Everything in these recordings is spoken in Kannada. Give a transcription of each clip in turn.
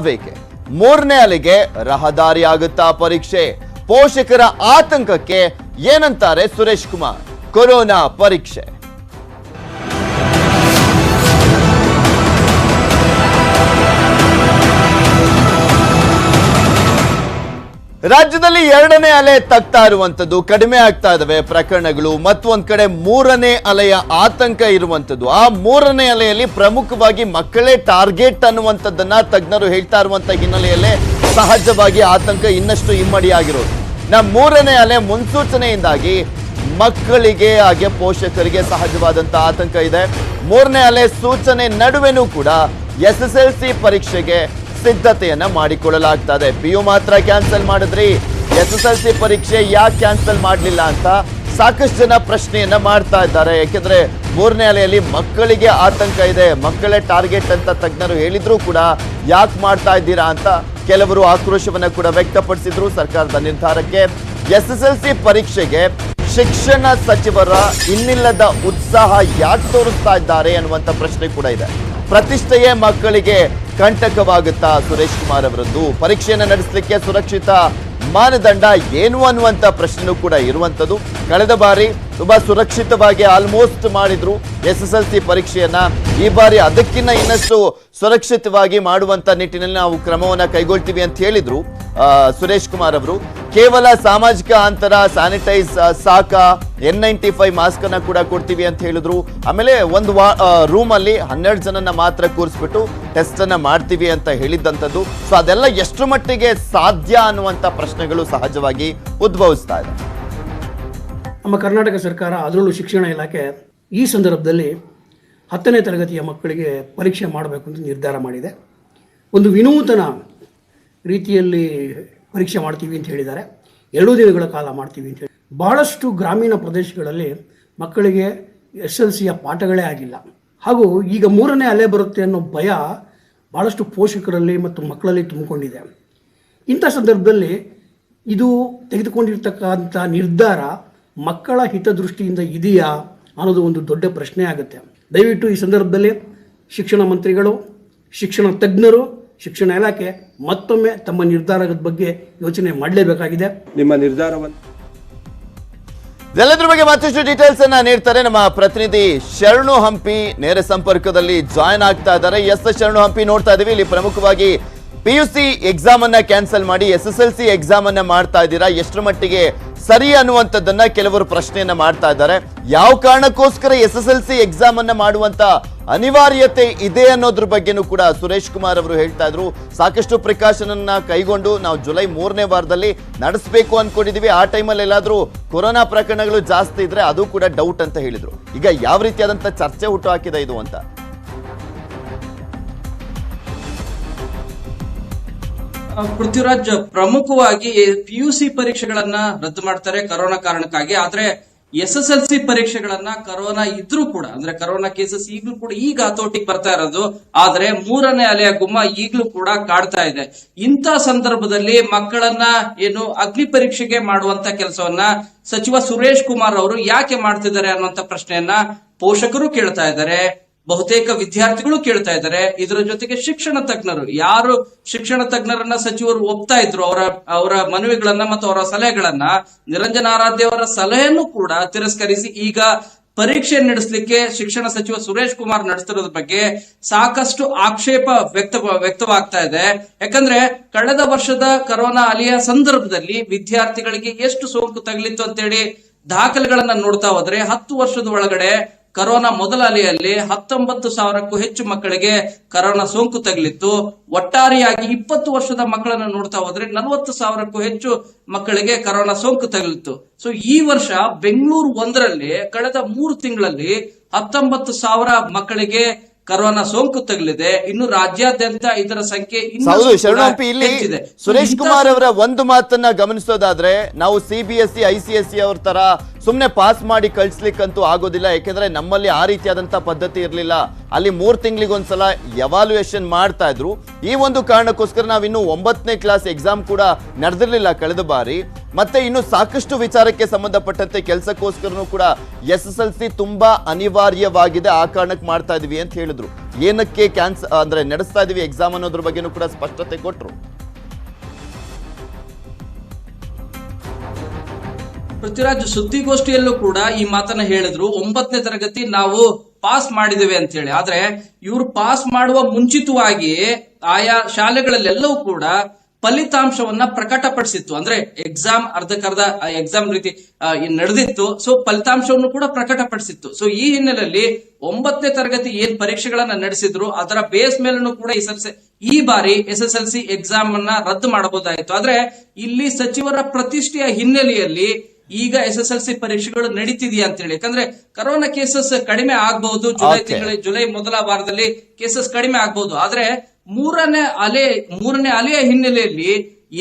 ಬೇಕೆ? ಮೂರನೇ ಅಲೆಗೆ ರಹದಾರಿ ಆಗುತ್ತಾ ಪರೀಕ್ಷೆ. ಪೋಷಕರ ಆತಂಕಕ್ಕೆ ಏನಂತಾರೆ ಸುರೇಶ್ ಕುಮಾರ್? ಕೊರೋನಾ ಪರೀಕ್ಷೆ. ರಾಜ್ಯದಲ್ಲಿ ಎರಡನೇ ಅಲೆ ತಗ್ತಾ ಇರುವಂತದ್ದು ಕಡಿಮೆ ಆಗ್ತಾ ಇದಾವೆ ಪ್ರಕರಣಗಳು ಮತ್ತೊಂದ್ ಕಡೆ ಮೂರನೇ ಅಲೆಯ ಆತಂಕ ಇರುವಂತದ್ದು ಆ ಮೂರನೇ ಅಲೆಯಲ್ಲಿ ಪ್ರಮುಖವಾಗಿ ಮಕ್ಕಳೇ ಟಾರ್ಗೆಟ್ ಅನ್ನುವಂಥದ್ದನ್ನ ತಜ್ಞರು ಹೇಳ್ತಾ ಇರುವಂತ ಹಿನ್ನೆಲೆಯಲ್ಲೇ ಸಹಜವಾಗಿ ಆತಂಕ ಇನ್ನಷ್ಟು ಇಮ್ಮಡಿಯಾಗಿರೋದು. ನಮ್ಮ ಮೂರನೇ ಅಲೆ ಮುನ್ಸೂಚನೆಯಿಂದಾಗಿ ಮಕ್ಕಳಿಗೆ, ಹಾಗೆ ಪೋಷಕರಿಗೆ ಸಹಜವಾದಂತ ಆತಂಕ ಇದೆ. ಮೂರನೇ ಅಲೆ ಸೂಚನೆ ನಡುವೆನೂ ಕೂಡ ಎಸ್ ಎಸ್ ಎಲ್ ಸಿ ಪರೀಕ್ಷೆಗೆ ಸಿದ್ಧತೆಯನ್ನ ಮಾಡಿಕೊಳ್ಳಲಾಗ್ತಾ ಇದೆ ಪಿ ಯು ಮಾತ್ರ ಕ್ಯಾನ್ಸಲ್ ಮಾಡಿದ್ರಿ. ಎಸ್ ಎಸ್ ಎಲ್ ಸಿ ಪರೀಕ್ಷೆ ಯಾಕೆ ಕ್ಯಾನ್ಸಲ್ ಮಾಡಲಿಲ್ಲ ಅಂತ ಸಾಕಷ್ಟು ಜನ ಪ್ರಶ್ನೆಯನ್ನ ಮಾಡ್ತಾ ಇದ್ದಾರೆ. ಯಾಕೆಂದ್ರೆ ಮೂರನೇ ಅಲೆಯಲ್ಲಿ ಮಕ್ಕಳಿಗೆ ಆತಂಕ ಇದೆ. ಮಕ್ಕಳೇ ಟಾರ್ಗೆಟ್ ಅಂತ ತಜ್ಞರು ಹೇಳಿದ್ರು ಕೂಡ ಯಾಕೆ ಮಾಡ್ತಾ ಇದ್ದೀರಾ ಅಂತ ಕೆಲವರು ಆಕ್ರೋಶವನ್ನ ಕೂಡ ವ್ಯಕ್ತಪಡಿಸಿದ್ರು ಸರ್ಕಾರದ ನಿರ್ಧಾರಕ್ಕೆ. ಎಸ್ ಎಸ್ ಎಲ್ ಸಿ ಪರೀಕ್ಷೆಗೆ ಶಿಕ್ಷಣ ಸಚಿವರ ಇನ್ನಿಲ್ಲದ ಉತ್ಸಾಹ ಯಾಕೆ ತೋರಿಸ್ತಾ ಇದ್ದಾರೆ ಅನ್ನುವಂತ ಪ್ರಶ್ನೆ ಕೂಡ ಇದೆ. ಪ್ರತಿಷ್ಠೆಯೇ ಮಕ್ಕಳಿಗೆ ಕಂಟಕವಾಗುತ್ತಾ ಸುರೇಶ್ ಕುಮಾರ್ ಅವರದ್ದು? ಪರೀಕ್ಷೆಯನ್ನು ನಡೆಸಲಿಕ್ಕೆ ಸುರಕ್ಷಿತ ಮಾನದಂಡ ಏನು ಅನ್ನುವಂಥ ಪ್ರಶ್ನೆ ಕೂಡ ಇರುವಂಥದ್ದು. ಕಳೆದ ಬಾರಿ ತುಂಬ ಸುರಕ್ಷಿತವಾಗಿ ಆಲ್ಮೋಸ್ಟ್ ಮಾಡಿದ್ರು. ಎಸ್ ಎಸ್ ಎಲ್ ಸಿ ಪರೀಕ್ಷೆಯನ್ನ ಈ ಬಾರಿ ಅದಕ್ಕಿಂತ ಇನ್ನಷ್ಟು ಸುರಕ್ಷಿತವಾಗಿ ಮಾಡುವಂತ ನಿಟ್ಟಿನಲ್ಲಿ ನಾವು ಕ್ರಮವನ್ನು ಕೈಗೊಳ್ತೀವಿ ಅಂತ ಹೇಳಿದ್ರು. ಸುರೇಶ್ ಕುಮಾರ್ ಅವರು. ಕೇವಲ ಸಾಮಾಜಿಕ ಅಂತರ ಸ್ಯಾನಿಟೈಸ್ ಸಾಕ ಎನ್ ನೈಂಟಿ ಫೈವ್ ಮಾಸ್ಕ್ ಅನ್ನ ಕೂಡ ಕೊಡ್ತೀವಿ ಅಂತ ಹೇಳಿದ್ರು. ಆಮೇಲೆ ಒಂದು ರೂಮ್ ಅಲ್ಲಿ ಹನ್ನೆರಡು ಜನನ ಮಾತ್ರ ಕೂರಿಸ್ಬಿಟ್ಟು ಟೆಸ್ಟ್ ಅನ್ನ ಮಾಡ್ತೀವಿ ಅಂತ ಹೇಳಿದ್ದಂಥದ್ದು. ಸೊ ಅದೆಲ್ಲ ಎಷ್ಟು ಮಟ್ಟಿಗೆ ಸಾಧ್ಯ ಅನ್ನುವಂತ ಪ್ರಶ್ನೆಗಳು ಸಹಜವಾಗಿ ಉದ್ಭವಿಸ್ತಾ ಇದೆ. ನಮ್ಮ ಕರ್ನಾಟಕ ಸರ್ಕಾರ ಅದರಲ್ಲೂ ಶಿಕ್ಷಣ ಇಲಾಖೆ ಈ ಸಂದರ್ಭದಲ್ಲಿ ಹತ್ತನೇ ತರಗತಿಯ ಮಕ್ಕಳಿಗೆ ಪರೀಕ್ಷೆ ಮಾಡಬೇಕು ಅಂತ ನಿರ್ಧಾರ ಮಾಡಿದೆ. ಒಂದು ವಿನೂತನ ರೀತಿಯಲ್ಲಿ ಪರೀಕ್ಷೆ ಮಾಡ್ತೀವಿ ಅಂತ ಹೇಳಿದ್ದಾರೆ. ಎರಡು ದಿನಗಳ ಕಾಲ ಮಾಡ್ತೀವಿ ಅಂತ ಹೇಳಿ. ಭಾಳಷ್ಟು ಗ್ರಾಮೀಣ ಪ್ರದೇಶಗಳಲ್ಲಿ ಮಕ್ಕಳಿಗೆ ಎಸ್ ಎಲ್ ಸಿಯ ಪಾಠಗಳೇ ಆಗಿಲ್ಲ. ಹಾಗೂ ಈಗ ಮೂರನೇ ಅಲೆ ಬರುತ್ತೆ ಅನ್ನೋ ಭಯ ಭಾಳಷ್ಟು ಪೋಷಕರಲ್ಲಿ ಮತ್ತು ಮಕ್ಕಳಲ್ಲಿ ತುಂಬಿಕೊಂಡಿದೆ. ಇಂಥ ಸಂದರ್ಭದಲ್ಲಿ ಇದು ತೆಗೆದುಕೊಂಡಿರ್ತಕ್ಕಂಥ ನಿರ್ಧಾರ ಮಕ್ಕಳ ಹಿತದೃಷ್ಟಿಯಿಂದ ಇದೆಯಾ ಅನ್ನೋದು ಒಂದು ದೊಡ್ಡ ಪ್ರಶ್ನೆ ಆಗುತ್ತೆ. ದಯವಿಟ್ಟು ಈ ಸಂದರ್ಭದಲ್ಲಿ ಶಿಕ್ಷಣ ಮಂತ್ರಿಗಳು, ಶಿಕ್ಷಣ ತಜ್ಞರು ಶಿಕ್ಷಣ ಇಲಾಖೆ ಮತ್ತೊಮ್ಮೆ ತಮ್ಮ ನಿರ್ಧಾರದ ಬಗ್ಗೆ ಯೋಚನೆ ಮಾಡಲೇಬೇಕಾಗಿದೆ. ನಿಮ್ಮ ನಿರ್ಧಾರವನ್ನು ಇದೆಲ್ಲದ್ರ ಬಗ್ಗೆ ಮತ್ತಷ್ಟು ಡೀಟೇಲ್ಸ್ ಅನ್ನ ನೀಡ್ತಾರೆ ನಮ್ಮ ಪ್ರತಿನಿಧಿ ಶರಣು ಹಂಪಿ ನೇರ ಸಂಪರ್ಕದಲ್ಲಿ ಜಾಯ್ನ್ ಆಗ್ತಾ ಇದ್ದಾರೆ. ಎಸ್ ಶರಣು ಹಂಪಿ ನೋಡ್ತಾ ಇದೀವಿ. ಇಲ್ಲಿ ಪ್ರಮುಖವಾಗಿ ಪಿ ಯು ಸಿ ಎಕ್ಸಾಮ್ ಅನ್ನ ಕ್ಯಾನ್ಸಲ್ ಮಾಡಿ S S L C exam ಅನ್ನ ಮಾಡ್ತಾ ಇದ್ದೀರಾ? ಎಷ್ಟು ಮಟ್ಟಿಗೆ ಸರಿ ಅನ್ನುವಂಥದ್ದನ್ನ ಕೆಲವರು ಪ್ರಶ್ನೆಯನ್ನ ಮಾಡ್ತಾ ಇದ್ದಾರೆ. ಯಾವ ಕಾರಣಕ್ಕೋಸ್ಕರ S S L C exam ಅನ್ನ ಮಾಡುವಂತ ಅನಿವಾರ್ಯತೆ ಇದೆ ಅನ್ನೋದ್ರ ಬಗ್ಗೆನೂ ಕೂಡ ಸುರೇಶ್ ಕುಮಾರ್ ಅವರು ಹೇಳ್ತಾ ಇದ್ರು. ಸಾಕಷ್ಟು ಪ್ರಿಕಾಷನ್ ಕೈಗೊಂಡು ನಾವು ಜುಲೈ ಮೂರನೇ ವಾರದಲ್ಲಿ ನಡೆಸಬೇಕು ಅನ್ಕೊಂಡಿದೀವಿ. ಆ ಟೈಮಲ್ಲಿ ಎಲ್ಲಾದ್ರೂ ಕೊರೋನಾ ಪ್ರಕರಣಗಳು ಜಾಸ್ತಿ ಇದ್ರೆ ಅದು ಕೂಡ ಡೌಟ್ ಅಂತ ಹೇಳಿದ್ರು. ಈಗ ಯಾವ ರೀತಿಯಾದಂತ ಚರ್ಚೆ ಹುಟ್ಟು ಹಾಕಿದೆ ಇದು ಅಂತ? ಪೃಥ್ವಿರಾಜ್ ಪ್ರಮುಖವಾಗಿ ಪಿ ಯು ಸಿ ಪರೀಕ್ಷೆಗಳನ್ನ ರದ್ದು ಮಾಡ್ತಾರೆ ಕರೋನಾ ಕಾರಣಕ್ಕಾಗಿ. ಆದ್ರೆ ಎಸ್ ಎಸ್ ಎಲ್ ಸಿ ಪರೀಕ್ಷೆಗಳನ್ನ ಕರೋನಾ ಇದ್ರೂ ಕೂಡ, ಅಂದ್ರೆ ಕರೋನಾ ಕೇಸಸ್ ಈಗಲೂ ಕೂಡ ಈಗ ಹತೋಟಿಗೆ ಬರ್ತಾ ಇರೋದು, ಆದ್ರೆ ಮೂರನೇ ಅಲೆಯ ಗುಮ್ಮ ಈಗಲೂ ಕೂಡ ಕಾಡ್ತಾ ಇದೆ. ಇಂಥ ಸಂದರ್ಭದಲ್ಲಿ ಮಕ್ಕಳನ್ನ ಏನು ಅಗ್ನಿ ಪರೀಕ್ಷೆಗೆ ಮಾಡುವಂತ ಕೆಲಸವನ್ನ ಸಚಿವ ಸುರೇಶ್ ಕುಮಾರ್ ಅವರು ಯಾಕೆ ಮಾಡ್ತಿದ್ದಾರೆ ಅನ್ನುವಂತ ಪ್ರಶ್ನೆಯನ್ನ ಪೋಷಕರು ಕೇಳ್ತಾ ಇದ್ದಾರೆ. ಬಹುತೇಕ ವಿದ್ಯಾರ್ಥಿಗಳು ಕೇಳ್ತಾ ಇದ್ದಾರೆ. ಇದರ ಜೊತೆಗೆ ಶಿಕ್ಷಣ ತಜ್ಞರು. ಯಾರು ಶಿಕ್ಷಣ ತಜ್ಞರನ್ನ ಸಚಿವರು ಒಪ್ತಾ ಇದ್ರು, ಅವರ ಅವರ ಮನವಿಗಳನ್ನ ಮತ್ತು ಅವರ ಸಲಹೆಗಳನ್ನ, ನಿರಂಜನ ಆರಾಧ್ಯ ಅವರ ಸಲಹೆಯನ್ನು ಕೂಡ ತಿರಸ್ಕರಿಸಿ ಈಗ ಪರೀಕ್ಷೆ ನಡೆಸಲಿಕ್ಕೆ ಶಿಕ್ಷಣ ಸಚಿವ ಸುರೇಶ್ ಕುಮಾರ್ ನಡೆಸಿರೋದ್ರ ಬಗ್ಗೆ ಸಾಕಷ್ಟು ಆಕ್ಷೇಪ ವ್ಯಕ್ತ, ವ್ಯಕ್ತವಾಗ್ತಾ ಇದೆ. ಯಾಕಂದ್ರೆ ಕಳೆದ ವರ್ಷದ ಕರೋನಾ ಅಲೆಯ ಸಂದರ್ಭದಲ್ಲಿ ವಿದ್ಯಾರ್ಥಿಗಳಿಗೆ ಎಷ್ಟು ಸೋಂಕು ತಗಲಿತ್ತು ಅಂತೇಳಿ ದಾಖಲೆಗಳನ್ನ ನೋಡ್ತಾ ಹೋದ್ರೆ ಹತ್ತು ವರ್ಷದ ಒಳಗಡೆ ಕರೋನಾ ಮೊದಲ ಅಲೆಯಲ್ಲಿ ಹತ್ತೊಂಬತ್ತು ಸಾವಿರಕ್ಕೂ ಹೆಚ್ಚು ಮಕ್ಕಳಿಗೆ ಕರೋನಾ ಸೋಂಕು ತಗಲಿತ್ತು. ಒಟ್ಟಾರೆಯಾಗಿ ಇಪ್ಪತ್ತು ವರ್ಷದ ಮಕ್ಕಳನ್ನು ನೋಡ್ತಾ ಹೋದ್ರೆ ನಲವತ್ತು ಸಾವಿರಕ್ಕೂ ಹೆಚ್ಚು ಮಕ್ಕಳಿಗೆ ಕರೋನಾ ಸೋಂಕು ತಗಲಿತ್ತು. ಸೊ ಈ ವರ್ಷ ಬೆಂಗಳೂರು ಒಂದರಲ್ಲಿ, ಕಳೆದ ಮೂರು ತಿಂಗಳಲ್ಲಿ ಹತ್ತೊಂಬತ್ತು ಸಾವಿರ ಮಕ್ಕಳಿಗೆ ಕರೋನಾ ಸೋಂಕು ತಗಲಿದೆ ಇನ್ನು ರಾಜ್ಯಾದ್ಯಂತ ಇದರ ಸಂಖ್ಯೆ ಇಲ್ಲಿ ಸುರೇಶ್ ಕುಮಾರ್ ಅವರ ಒಂದು ಮಾತನ್ನ ಗಮನಿಸೋದಾದ್ರೆ ನಾವು C B S C I C S C ಅವ್ರ ತರ ಸುಮ್ನೆ ಪಾಸ್ ಮಾಡಿ ಕಳಿಸ್ಲಿಕ್ಕಂತೂ ಆಗೋದಿಲ್ಲ ಯಾಕೆಂದ್ರೆ ನಮ್ಮಲ್ಲಿ ಆ ರೀತಿಯಾದಂತ ಪದ್ಧತಿ ಇರಲಿಲ್ಲ. ಅಲ್ಲಿ ಮೂರ್ ತಿಂಗಳಿಗೊಂದ್ಸಲ ಎವಾಲ್ಯೂಯೇಷನ್ ಮಾಡ್ತಾ ಇದ್ರು. ಈ ಒಂದು ಕಾರಣಕ್ಕೋಸ್ಕರ ನಾವಿನ್ನು ಒಂಬತ್ತನೇ ಕ್ಲಾಸ್ ಎಕ್ಸಾಮ್ ಕೂಡ ನಡೆದಿರ್ಲಿಲ್ಲ ಕಳೆದ ಬಾರಿ. ಮತ್ತೆ ಇನ್ನು ಸಾಕಷ್ಟು ವಿಚಾರಕ್ಕೆ ಸಂಬಂಧಪಟ್ಟಂತೆ ಕೆಲಸಕ್ಕೋಸ್ಕರನೂ ಕೂಡ ಎಸ್ ಎಸ್ ಎಲ್ ಸಿ ತುಂಬಾ ಅನಿವಾರ್ಯವಾಗಿದೆ, ಆ ಕಾರಣಕ್ಕೆ ಮಾಡ್ತಾ ಇದೀವಿ ಅಂತ ಹೇಳಿದ್ರು. ಏನಕ್ಕೆ ಕ್ಯಾನ್ಸ್, ಅಂದ್ರೆ ನಡೆಸ್ತಾ ಇದೀವಿ ಎಕ್ಸಾಮ್ ಅನ್ನೋದ್ರ ಬಗ್ಗೆನೂ ಕೂಡ ಸ್ಪಷ್ಟತೆ ಕೊಟ್ರು. ಪೃಥ್ವಿರಾಜ್, ಸುದ್ದಿಗೋಷ್ಠಿಯಲ್ಲೂ ಕೂಡ ಈ ಮಾತನ್ನ ಹೇಳಿದ್ರು. ಒಂಬತ್ತನೇ ತರಗತಿ ನಾವು ಪಾಸ್ ಮಾಡಿದ್ದೇವೆ ಅಂತ ಹೇಳಿ. ಆದ್ರೆ ಇವ್ರು ಪಾಸ್ ಮಾಡುವ ಮುಂಚಿತವಾಗಿ ಆಯಾ ಶಾಲೆಗಳಲ್ಲೆಲ್ಲವೂ ಕೂಡ ಫಲಿತಾಂಶವನ್ನ ಪ್ರಕಟಪಡಿಸಿತ್ತು. ಅಂದ್ರೆ ಎಕ್ಸಾಮ್ ಅರ್ಧಕ್ಕರ್ಧ ಎಕ್ಸಾಮ್ ರೀತಿ ನಡೆದಿತ್ತು. ಸೊ ಫಲಿತಾಂಶವನ್ನು ಕೂಡ ಪ್ರಕಟಪಡಿಸಿತ್ತು. ಸೊ ಈ ಹಿನ್ನೆಲೆಯಲ್ಲಿ ಒಂಬತ್ತನೇ ತರಗತಿ ಏನ್ ಪರೀಕ್ಷೆಗಳನ್ನ ನಡೆಸಿದ್ರು ಅದರ ಬೇಸ್ ಮೇಲೂ ಕೂಡ ಈ ಸಲ ಈ ಬಾರಿ S S L C exam ಅನ್ನ ರದ್ದು ಮಾಡಬಹುದಾಯಿತು ಆದ್ರೆ ಇಲ್ಲಿ ಸಚಿವರ ಪ್ರತಿಷ್ಠೆಯ ಹಿನ್ನೆಲೆಯಲ್ಲಿ ಈಗ ಎಸ್ ಎಸ್ ಎಲ್ ಸಿ ಪರೀಕ್ಷೆಗಳು ನಡೀತಿದೆಯಾ ಅಂತ ಹೇಳಿ ಯಾಕಂದ್ರೆ ಕರೋನಾ ಕೇಸಸ್ ಕಡಿಮೆ ಆಗಬಹುದು. ಜುಲೈ. ತಿಂಗಳ ಜುಲೈ ಮೊದಲ ವಾರದಲ್ಲಿ ಕೇಸಸ್ ಕಡಿಮೆ ಆಗಬಹುದು. ಆದ್ರೆ ಮೂರನೇ ಅಲೆ, ಮೂರನೇ ಅಲೆಯ ಹಿನ್ನೆಲೆಯಲ್ಲಿ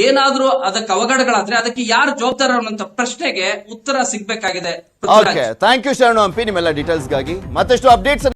ಏನಾದ್ರೂ ಅದಕ್ಕೆ ಅವಘಡಗಳಾದ್ರೆ ಅದಕ್ಕೆ ಯಾರು ಜವಾಬ್ದಾರ ಅನ್ನುವಂತ ಪ್ರಶ್ನೆಗೆ ಉತ್ತರ ಸಿಗ್ಬೇಕಾಗಿದೆ. ಥ್ಯಾಂಕ್ ಯು ಶರಣು ಹಂಪಿ ನಿಮ್ಮೆಲ್ಲ ಡೀಟೇಲ್ಸ್ಗಾಗಿ ಮತ್ತಷ್ಟು ಅಪ್ಡೇಟ್ಸ್